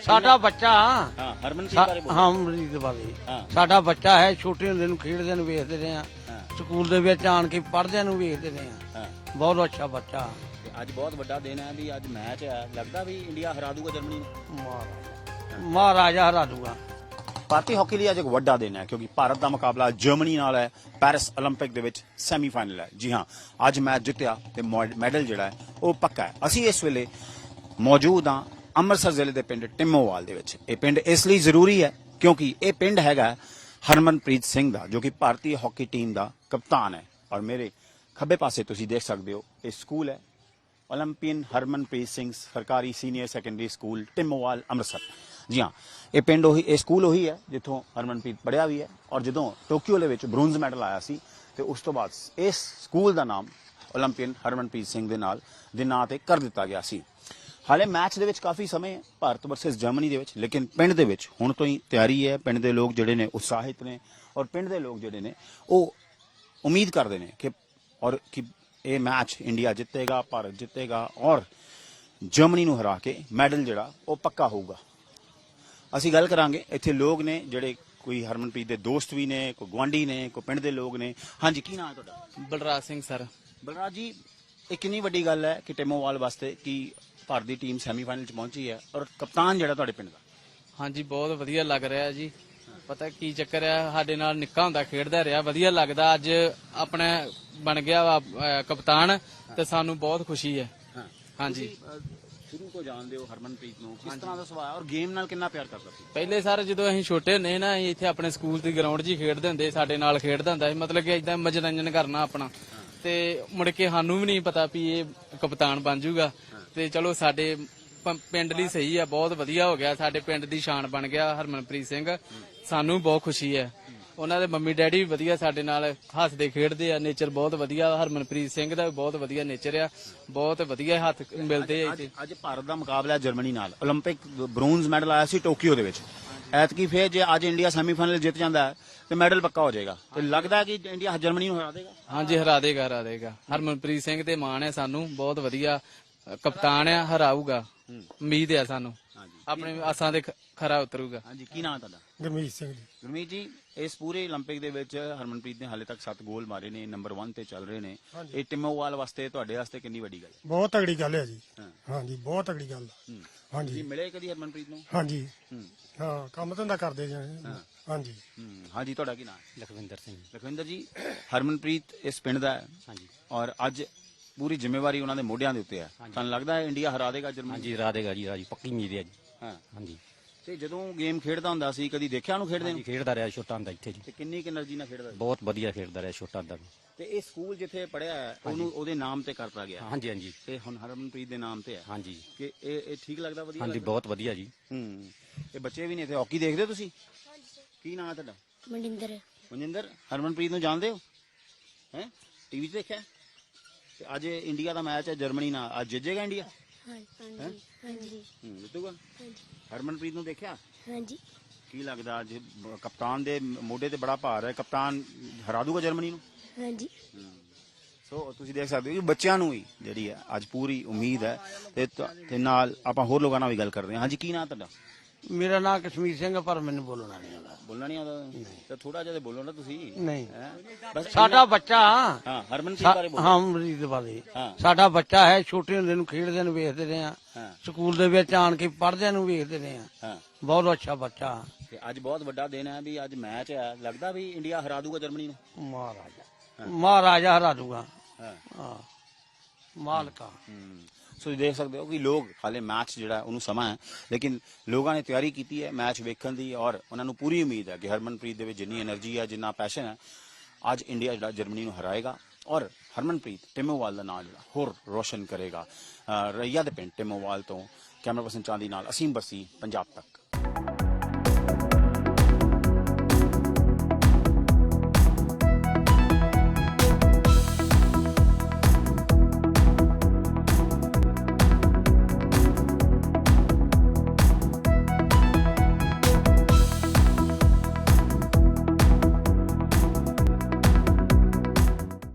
ਸਾਡਾ ਬੱਚਾ ਹਾਂ ਹਰਮਨਪ੍ਰੀਤ ਸਾ- ਬਾਰੇ ਬੋਲੋ ਹਾਂ ਅਮਰੀਤ ਵਾਲੇ ਹਾਂ। ਸਾਡਾ ਬੱਚਾ ਹੈ ਛੋਟੇ ਹੁੰਦੇ ਨੂੰ ਖੇਡਦੇ ਨੂੰ ਵੇਖਦੇ ਰਹੇ ਆ ਹਾਂ ਸਕੂਲ ਦੇ ਵਿੱਚ ਆਣ ਕੇ ਪੜ੍ਹਦਿਆਂ ਨੂੰ ਵੇਖਦੇ ਰਹੇ ਆ ਹਾਂ ਬਹੁਤ ਅੱਛਾ ਬੱਚਾ ਤੇ ਅੱਜ ਬਹੁਤ ਵੱਡਾ ਦਿਨ ਹੈ ਵੀ ਅੱਜ ਮੈਚ ਹੈ ਲੱਗਦਾ ਵੀ ਇੰਡੀਆ ਹਰਾ ਦੂਗਾ ਜਰਮਨੀ ਨੂੰ ਮਹਾਰਾਜਾ ਮਹਾਰਾਜਾ ਹਰਾ ਦੂਗਾ ਭਾਰਤੀ ਹਾਕੀ ਲਈ ਅੱਜ ਇੱਕ ਵੱਡਾ ਦਿਨ ਹੈ ਕਿਉਂਕਿ ਭਾਰਤ ਦਾ ਮੁਕਾਬਲਾ ਜਰਮਨੀ ਨਾਲ ਹੈ ਪੈਰਿਸ 올림픽 ਦੇ ਵਿੱਚ ਸੈਮੀਫਾਈਨਲ ਹੈ ਜੀ ਹਾਂ ਅੱਜ ਮੈਚ ਜਿੱਤਿਆ ਤੇ ਮੋ- ਮੈਡਲ ਜਿਹੜਾ ਹੈ ਉਹ ਪੱਕਾ ਹੈ ਅਸੀਂ ਇਸ ਵੇਲੇ ਮੌਜੂਦ ਹਾਂ ਅੰਮ੍ਰਿਤਸਰ ਜ਼ਿਲ੍ਹੇ ਦੇ ਪਿੰਡ ਟਿੰਮੋਵਾਲ ਦੇ ਵਿੱਚ। ਇਹ ਪਿੰਡ ਇਸ ਲਈ ਜ਼ਰੂਰੀ ਹੈ ਕਿਉਂਕਿ ਇਹ ਪਿੰਡ ਹੈਗਾ ਹਰਮਨਪ੍ਰੀਤ ਸਿੰਘ ਦਾ, ਜੋ ਕਿ ਭਾਰਤੀ ਹਾਕੀ ਟੀਮ ਦਾ ਕਪਤਾਨ ਹੈ। ਔਰ ਮੇਰੇ ਖੱਬੇ ਪਾਸੇ ਤੁਸੀਂ ਦੇਖ ਸਕਦੇ ਹੋ, ਇਹ ਸਕੂਲ ਹੈ। 올림ਪੀਅਨ ਹਰਮਨਪ੍ਰੀਤ ਸਿੰਘ ਸਰਕਾਰੀ senior secondary school Timmowal, Amritsar. ਜੀ ਹਾਂ, ਇਹ ਪਿੰਡ ਉਹੀ, ਇਹ ਸਕੂਲ ਉਹੀ ਹੈ ਜਿੱਥੋਂ ਹਰਮਨਪ੍ਰੀਤ ਪੜਿਆ ਵੀ ਹੈ। ਔਰ ਜਦੋਂ ਟੋਕੀਓ ਦੇ ਵਿੱਚ ਬ੍ਰੌਂਜ਼ ਮੈਡਲ ਆਇਆ ਸੀ, ਤੇ ਉਸ ਤੋਂ ਬਾਅਦ ਇਸ ਸਕੂਲ ਦਾ ਨਾਮ 올림ਪੀਅਨ ਹਰਮਨਪ੍ਰੀਤ ਸਿੰਘ ਦੇ ਨਾਲ ਦੇ ਨਾਂ ਤੇ ਕਰ ਦਿੱਤਾ ਗਿਆ ਸੀ। ਹਾਲੇ ਮੈਚ ਦੇ ਵਿੱਚ ਕਾਫੀ ਸਮੇਂ ਹੈ ਭਾਰਤ ਵਰਸਸ ਜਰਮਨੀ ਦੇ ਵਿੱਚ ਲੇਕਿਨ ਪਿੰਡ ਦੇ ਵਿੱਚ ਹੁਣ ਤੋਂ ਹੀ ਤਿਆਰੀ ਹੈ ਪਿੰਡ ਦੇ ਲੋਕ ਜਿਹੜੇ ਨੇ ਉਤਸ਼ਾਹਿਤ ਨੇ ਔਰ ਪਿੰਡ ਦੇ ਲੋਕ ਜਿਹੜੇ ਨੇ ਉਹ ਉਮੀਦ ਕਰਦੇ ਨੇ ਕਿ ਔਰ ਕਿ ਇਹ ਮੈਚ ਇੰਡੀਆ ਜਿੱਤੇਗਾ ਭਾਰਤ ਜਿੱਤੇਗਾ ਔਰ ਜਰਮਨੀ ਨੂੰ ਹਰਾ ਕੇ ਮੈਡਲ ਜਿਹੜਾ ਉਹ ਪੱਕਾ ਹੋਊਗਾ। ਅਸੀਂ ਗੱਲ ਕਰਾਂਗੇ ਇੱਥੇ ਲੋਕ ਨੇ ਜਿਹੜੇ ਕੋਈ ਹਰਮਨਪ੍ਰੀਤ ਦੇ ਦੋਸਤ ਵੀ ਨੇ ਕੋਈ ਗਵਾਂਢੀ ਨੇ ਕੋਈ ਪਿੰਡ ਦੇ ਲੋਕ ਨੇ। ਹਾਂਜੀ ਕੀ ਨਾਮ ਹੈ ਤੁਹਾਡਾ? ਬਲਰਾਜ ਸਿੰਘ ਸਰ। ਬਲਰਾਜ ਜੀ ਇਹ ਕਿੰਨੀ ਵੱਡੀ ਗੱਲ ਹੈ ਕਿ ਟਿਮੋਵਾਲ ਵਾਸਤੇ ਕਿ ਭਾਰਤ ਦੀ ਟੀਮ ਸੈਮੀਫਾਈਨਲ ਚ ਪਹੁੰਚੀ ਹੈ ਔਰ ਕਪਤਾਨ ਜਿਹੜਾ ਤੁਹਾਡੇ ਪਿੰਡ ਦਾ? ਹਾਂਜੀ ਬਹੁਤ ਵਧੀਆ ਲੱਗ ਰਿਹਾ ਜੀ। ਪਤਾ ਕੀ ਚੱਕਰ ਆ ਸਾਡੇ ਨਾਲ ਨਿੱਕਾ ਹੁੰਦਾ ਖੇਡਦਾ ਰਿਹਾ ਵਧੀਆ ਲੱਗਦਾ। ਅੱਜ ਆਪਣਾ ਬਣ ਗਿਆ ਵਾ ਅਹ, ਕਪਤਾਨ ਤੇ ਸਾਨੂੰ ਬਹੁਤ ਖੁਸ਼ੀ ਹੈ। ਹਾਂ। ਹਾਂਜੀ। ਸ਼ੁਰੂ ਤੋਂ ਜਾਣਦੇ ਹੋ ਹਰਮਨਪ੍ਰੀਤ ਨੂੰ। ਕਿਸ ਤਰ੍ਹਾਂ ਦਾ ਸੁਭਾਅ ਔਰ ਗੇਮ ਨਾਲ ਕਿੰਨਾ ਪਿਆਰ ਕਰਦਾ ਸੀ? ਪਹਿਲੇ ਸਰ ਜਦੋਂ ਅਸੀਂ ਛੋਟੇ ਹੁੰਦੇ ਸੀ ਨਾ ਅਸੀਂ ਇੱਥੇ ਆਪਣੇ ਸਕੂਲ ਦੀ ਗਰਾਊਂਡ 'ਚ ਹੀ ਖੇਡਦੇ ਹੁੰਦੇ ਸੀ, ਸਾਡੇ ਨਾਲ ਖੇਡਦਾ ਹੁੰਦਾ ਸੀ। ਮਤਲਬ ਕਿ ਇਦਾਂ ਮਨੋਰੰਜਨ ਕਰਨਾ ਆਪਣਾ। ਤੇ ਮੁੜ ਕੇ ਸਾਨੂੰ ਵੀ ਨਹੀਂ ਪਤਾ ਵੀ ਇਹ ਕਪਤਾਨ ਬਣ ਜਾਊਗਾ। ਤੇ ਚਲੋ ਸਾਡੇ ਪ- ਪਿੰਡ ਲਈ ਸਹੀ ਆ ਬਹੁਤ ਵਧੀਆ ਹੋ ਗਿਆ ਸਾਡੇ ਪਿੰਡ ਦੀ ਸ਼ਾਨ ਬਣ ਗਿਆ ਹਰਮਨਪ੍ਰੀਤ ਸਿੰਘ ਸਾਨੂੰ ਬਹੁਤ ਖੁਸ਼ੀ ਹੈ ਉਹਨਾਂ ਦੇ ਮੰਮੀ ਡੈਡੀ ਵੀ ਵਧੀਆ ਸਾਡੇ ਨਾਲ ਹੱਸਦੇ ਖੇਡਦੇ ਆ ਨੇਚਰ ਬਹੁਤ ਵਧੀਆ ਹਰਮਨਪ੍ਰੀਤ ਸਿੰਘ ਦਾ ਵੀ ਬਹੁਤ ਵਧੀਆ ਨੇਚਰ ਆ ਬਹੁਤ ਵਧੀਆ ਹੱਥ ਮਿਲਦੇ ਆ ਅੱਜ ਇੱਥੇ ਅੱਜ ਭਾਰਤ ਦਾ ਮੁਕਾਬਲਾ ਹੈ ਜਰਮਨੀ ਨਾਲ 올림픽 ਬ੍ਰੌਂਜ਼ ਮੈਡਲ ਆਇਆ ਸੀ ਟੋਕੀਓ ਦੇ ਵਿੱਚ ਐਤਕੀ ਫੇਰ ਜੇ ਅੱਜ ਇੰਡੀਆ ਸੈਮੀਫਾਈਨਲ ਜਿੱਤ ਜਾਂਦਾ ਹੈ ਤੇ ਮੈਡਲ ਪੱਕਾ ਹੋ ਜਾਏਗਾ ਤੇ ਲੱਗਦਾ ਹੈ ਕਿ ਇੰਡੀਆ ਜਰਮਨੀ ਨੂੰ ਹਰਾ ਦੇਗਾ ਹਾਂਜੀ ਹਰਾ ਦੇਗਾ ਹਰਾ ਦੇਗਾ ਹਰਮਨਪ੍ਰੀਤ ਸਿੰਘ ਤੇ ਮਾਣ ਹੈ ਸਾਨੂੰ ਬਹੁਤ ਵਧੀਆ ਅ, ਕਪਤਾਨ ਆ ਹਰਾਊਗਾ ਉਮੀਦ ਹੈ ਸਾਨੂੰ ਹਾਂਜੀ ਆਪਣੇ ਆਸਾਂ ਦੇ ਖ- ਖਰਾ ਉਤਰੂਗਾ ਹਾਂਜੀ ਕੀ ਨਾਮ ਹੈ ਤੁਹਾਡਾ ਗੁਰਮੀਤ ਸਿੰਘ ਜੀ ਗੁਰਮੀਤ ਜੀ ਇਸ ਪੂਰੇ 올림픽 ਦੇ ਵਿੱਚ ਹਰਮਨਪ੍ਰੀਤ ਨੇ ਹਾਲੇ ਤੱਕ 7 ਗੋਲ ਮਾਰੇ ਨੇ ਨੰਬਰ 1 ਤੇ ਚੱਲ ਰਹੇ ਨੇ ਇਹ ਟਿਮੋਵਾਲ ਵਾਸਤੇ ਤੁਹਾਡੇ ਵਾਸਤੇ ਕਿੰਨੀ ਵੱਡੀ ਗੱਲ ਹੈ ਬਹੁਤ ਤਗੜੀ ਗੱਲ ਹੈ ਜੀ ਹਾਂ। ਹਾਂਜੀ ਬਹੁਤ ਤਗੜੀ ਗੱਲ ਆ। ਹੂੰ। ਹਾਂਜੀ ਤੁਸੀਂ ਮਿਲੇ ਕਦੀ ਹਰਮਨਪ੍ਰੀਤ ਨੂੰ ਹਾਂਜੀ ਹੂੰ ਹਾਂ ਕੰਮ ਧੰਦਾ ਕਰਦੇ ਜੀ ਹਾਂਜੀ ਹੂੰ ਹਾਂਜੀ ਤੁਹਾਡਾ ਕੀ ਨਾਮ ਹੈ ਲਖਵਿੰਦਰ ਸਿੰਘ ਲਖਵਿੰਦਰ ਜੀ ਹਰਮਨਪ੍ਰੀਤ ਇਸ ਪਿੰਡ ਦਾ ਹੈ ਹਾਂਜੀ ਔਰ ਅੱਜ ਪੂਰੀ ਜ਼ਿੰਮੇਵਾਰੀ ਉਹਨਾਂ ਦੇ ਮੋਢਿਆਂ ਦੇ ਉੱਤੇ ਹੈ। ਤੁਹਾਨੂੰ ਲੱਗਦਾ ਹੈ ਇੰਡੀਆ ਹਰਾ ਦੇਗਾ ਜਰਮਨੀ ਹਾਂਜੀ ਰਾਦੇਗਾ ਜੀ ਰਾਜੀ ਪੱਕੀ ਉਮੀਦ ਹੈ ਜੀ। ਹਾਂਜੀ। ਤੇ ਜਦੋਂ ਗੇਮ ਖੇਡਦਾ ਹੁੰਦਾ ਸੀ ਕਦੀ ਦੇਖਿਆ ਉਹਨੂੰ ਖੇਡਦੇ ਨੂੰ? ਖੇਡਦਾ ਰਿਹਾ ਛੋਟਾ ਹੁੰਦਾ ਇੱਥੇ ਜੀ। ਤੇ ਕਿੰਨੀ ਕਿ ਨਾਲ ਖੇਡਦਾ ਬਹੁਤ ਵਧੀਆ ਖੇਡਦਾ ਰਿਹਾ ਛੋਟਾ ਹੁੰਦਾ ਤੇ ਇਹ ਸਕੂਲ ਜਿੱਥੇ ਪੜਿਆ ਹੈ ਉਹਨੂੰ ਉਹਦੇ ਨਾਮ ਤੇ ਕਰਤਾ ਗਿਆ। ਹਾਂਜੀ ਹਾਂਜੀ। ਤੇ ਹੁਣ ਹਰਮਨਪ੍ਰੀਤ ਦੇ ਨਾਮ ਤੇ ਹੈ। ਹਾਂਜੀ। ਕਿ ਇਹ ਇਹ ਠੀਕ ਲੱਗਦਾ ਵਧੀਆ ਹਾਂਜੀ ਬਹੁਤ ਵਧੀਆ ਜੀ। ਹੂੰ। ਤੇ ਬੱਚੇ ਵੀ ਨੇ ਇੱਥੇ? ਹਾਕੀ ਦੇਖਦੇ ਹੋ ਤੁਸੀਂ? ਕੀ ਨਾਮ ਹੈ ਤੁਹਾਡਾ? ਮਨਿੰਦਰ। ਮਨਿੰਦਰ? ਹਰਮਨਪ੍ਰੀਤ ਨੂੰ ਜਾਣਦੇ ਹੋ? ਹੈ? ਟੀਵੀ 'ਚ ਦੇਖਿਆ? ਤੇ ਅੱਜ ਇੰਡੀਆ ਦਾ ਮੈਚ ਹੈ ਜਰਮਨੀ ਨਾਲ। ਅੱਜ ਜਿੱਤੇਗਾ ਇੰਡੀਆ? ਹਾਂਜੀ ਹਾਂਜੀ ਹੂੰ? ਜਿੱਤੂਗਾ? ਹਰਮਨਪ੍ਰੀਤ ਨੂੰ ਦੇਖਿਆ? ਹਾਂਜੀ। ਕੀ ਲੱਗਦਾ ਅੱਜ ਬ- ਕਪਤਾਨ ਦੇ ਮੋਢੇ ਤੇ ਬੜਾ ਭਾਰ ਹੈ? ਕਪਤਾਨ ਹਰਾ ਦੂਗਾ ਜਰਮਨੀ ਨੂੰ? ਹਾਂਜੀ। ਸੋ ਤੁਸੀਂ ਦੇਖ ਸਕਦੇ ਹੋ ਕਿ ਬੱਚਿਆਂ ਨੂੰ ਵੀ ਜਿਹੜੀ ਹੈ ਅੱਜ ਪੂਰੀ ਉਮੀਦ ਹੈ। ਤੇ ਤ- ਤੇ ਨਾਲ ਆਪਾਂ ਹੋਰ ਲੋਕਾਂ ਨਾਲ ਵੀ ਗੱਲ ਕਰਦੇ ਹਾਂ। ਹਾਂਜੀ ਕੀ ਨਾਮ ਤੁਹਾਡਾ? ਮੇਰਾ ਨਾਮ ਕਸ਼ਮੀਰ ਸਿੰਘ ਆ, ਪਰ ਮੈਨੂੰ ਬੋਲਣਾ ਨਹੀਂ ਆਉਂਦਾ। ਬੋਲਣਾ ਨਹੀਂ ਆਉਂਦਾ? ਤਾਂ ਥੋੜਾ ਜਿਹਾ ਤੇ ਬੋਲੋ ਨਾ ਤੁਸੀਂ। ਨਹੀਂ। ਹੈਂ? ਬਸ ਸਾਡਾ ਬੱਚਾ ਹਾਂ ਹਰਮਨਪ੍ਰੀਤ ਬਾਰੇ ਬੋਲੋ। ਹਾਂ ਵਾਲੇ ਹਾਂ। ਸਾਡਾ ਬੱਚਾ ਹੈ ਛੋਟੇ ਹੁੰਦੇ ਨੂੰ ਖੇਡਦੇ ਨੂੰ ਵੇਖਦੇ ਰਹੇ ਆ ਹਾਂ। ਸਕੂਲ ਦੇ ਵਿੱਚ ਆਣ ਕੇ ਪੜ੍ਹਦਿਆਂ ਨੂੰ ਵੇਖਦੇ ਰਹੇ ਆ ਹਾਂ। ਬਹੁਤ ਅੱਛਾ ਬੱਚਾ। ਤੇ ਅੱਜ ਬਹੁਤ ਵੱਡਾ ਦਿਨ ਹੈ ਵੀ ਅੱਜ ਮੈਚ ਹੈ। ਲੱਗਦਾ ਵੀ ਇੰਡੀਆ ਹਰਾ ਦੂਗਾ ਜਰਮਨੀ ਨੂੰ? ਮਹਾਰਾਜਾ। ਮਹਾਰਾਜਾ ਹਰਾ ਦੂਗਾ। ਹਾਂ। ਹਾਂ। ਮਾਲਕਾ। ਸੋ ਤੁਸੀਂ ਦੇਖ ਸਕਦੇ ਹੋ ਕਿ ਲੋਕ ਹਾਲੇ ਮੈਚ ਜਿਹੜਾ ਉਹਨੂੰ ਸਮਾਂ ਹੈ। ਲੇਕਿਨ ਲੋਕਾਂ ਨੇ ਤਿਆਰੀ ਕੀਤੀ ਹੈ ਮੈਚ ਵੇਖਣ ਦੀ ਔਰ ਉਹਨਾਂ ਨੂੰ ਪੂਰੀ ਉਮੀਦ ਹੈ ਕਿ ਹਰਮਨਪ੍ਰੀਤ ਦੇ ਵਿੱਚ ਜਿੰਨੀ એનર્ਜੀ ਹੈ, ਜਿੰਨਾ ਪੈਸ਼ਨ ਹੈ, ਅੱਜ ਇੰਡੀਆ ਜਿਹੜਾ ਜਰਮਨੀ ਨੂੰ ਹਰਾਏਗਾ। ਔਰ ਹਰਮਨਪ੍ਰੀਤ ਟੇਮੋਵਾਲ ਦਾ ਨਾਮ ਜਿਹੜਾ ਹੋਰ ਰੋਸ਼ਨ ਕਰੇਗਾ। ਰਈਆ ਦੇ ਪਿੰਡ ਟਿਮੋਵਾਲ ਤੋਂ ਕੈਮਰਾ ਪਰਸਨ ਚਾਂਦੀ ਨਾਲ ਅਸੀਮ ਬਰਸੀ ਪੰਜਾਬ ਤੱਕ।